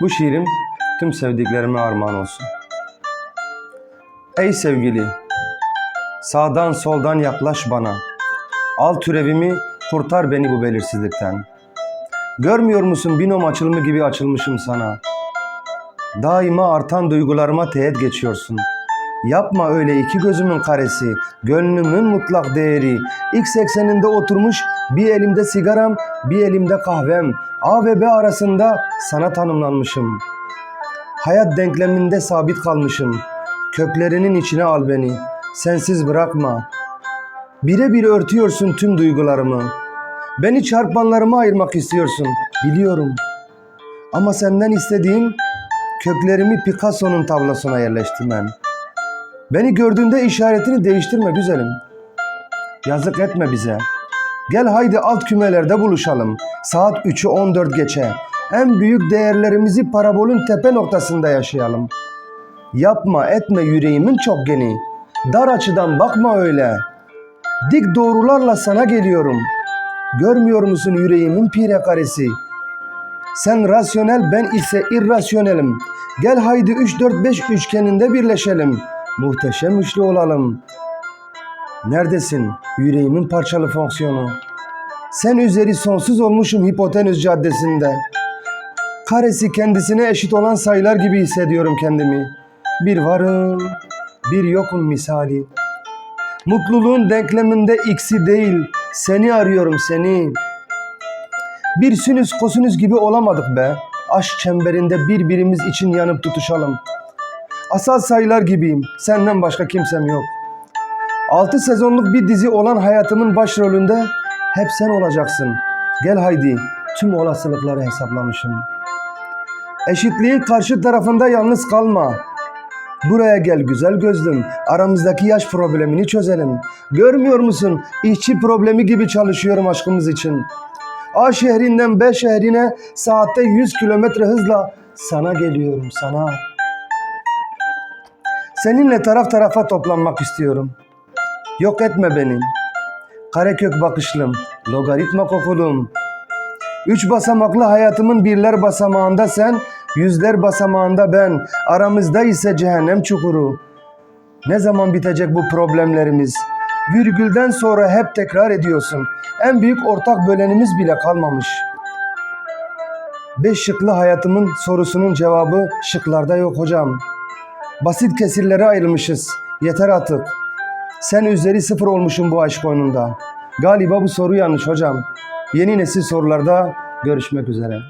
Bu şiirim tüm sevdiklerime armağan olsun. Ey sevgili, sağdan soldan yaklaş bana. Al türevimi, kurtar beni bu belirsizlikten. Görmüyor musun binom açılımı gibi açılmışım sana. Daima artan duygularıma teğet geçiyorsun. Yapma öyle iki gözümün karesi, gönlümün mutlak değeri. X ekseninde oturmuş bir elimde sigaram, bir elimde kahvem. A ve B arasında sana tanımlanmışım. Hayat denkleminde sabit kalmışım. Köklerinin içine al beni. Sensiz bırakma. Birebir örtüyorsun tüm duygularımı. Beni çarpanlarıma ayırmak istiyorsun. Biliyorum. Ama senden istediğim köklerimi Picasso'nun tablasına yerleştirmen. Beni gördüğünde işaretini değiştirme güzelim. Yazık etme bize. Gel haydi alt kümelerde buluşalım. Saat 3'ü 14 geçe. En büyük değerlerimizi parabolün tepe noktasında yaşayalım. Yapma etme yüreğimin çok geni. Dar açıdan bakma öyle. Dik doğrularla sana geliyorum. Görmüyor musun yüreğimin pire karesi? Sen rasyonel ben ise irrasyonelim. Gel haydi 3-4-5 üçgeninde birleşelim. Muhteşem üçlü olalım. Neredesin yüreğimin parçalı fonksiyonu? Sen üzeri sonsuz olmuşum hipotenüs caddesinde. Karesi kendisine eşit olan sayılar gibi hissediyorum kendimi. Bir varım, bir yokum misali. Mutluluğun denkleminde x'i değil, seni arıyorum seni. Bir sinüs kosinüs gibi olamadık be. Aşk çemberinde birbirimiz için yanıp tutuşalım. Asal sayılar gibiyim. Senden başka kimsem yok. 6 sezonluk bir dizi olan hayatımın başrolünde hep sen olacaksın. Gel haydi. Tüm olasılıkları hesaplamışım. Eşitliğin karşı tarafında yalnız kalma. Buraya gel güzel gözlüm. Aramızdaki yaş problemini çözelim. Görmüyor musun? İşçi problemi gibi çalışıyorum aşkımız için. A şehrinden B şehrine saatte 100 kilometre hızla sana geliyorum sana. Seninle taraf tarafa toplanmak istiyorum. Yok etme beni. Karekök bakışlım, logaritma kokulum. Üç basamaklı hayatımın birler basamağında sen, yüzler basamağında ben. Aramızda ise cehennem çukuru. Ne zaman bitecek bu problemlerimiz? Virgülden sonra hep tekrar ediyorsun. En büyük ortak bölenimiz bile kalmamış. Beş şıklı hayatımın sorusunun cevabı şıklarda yok hocam. Basit kesirlere ayrılmışız. Yeter artık. Sen üzeri sıfır olmuşsun bu aşk oyununda. Galiba bu soru yanlış hocam. Yeni nesil sorularda görüşmek üzere.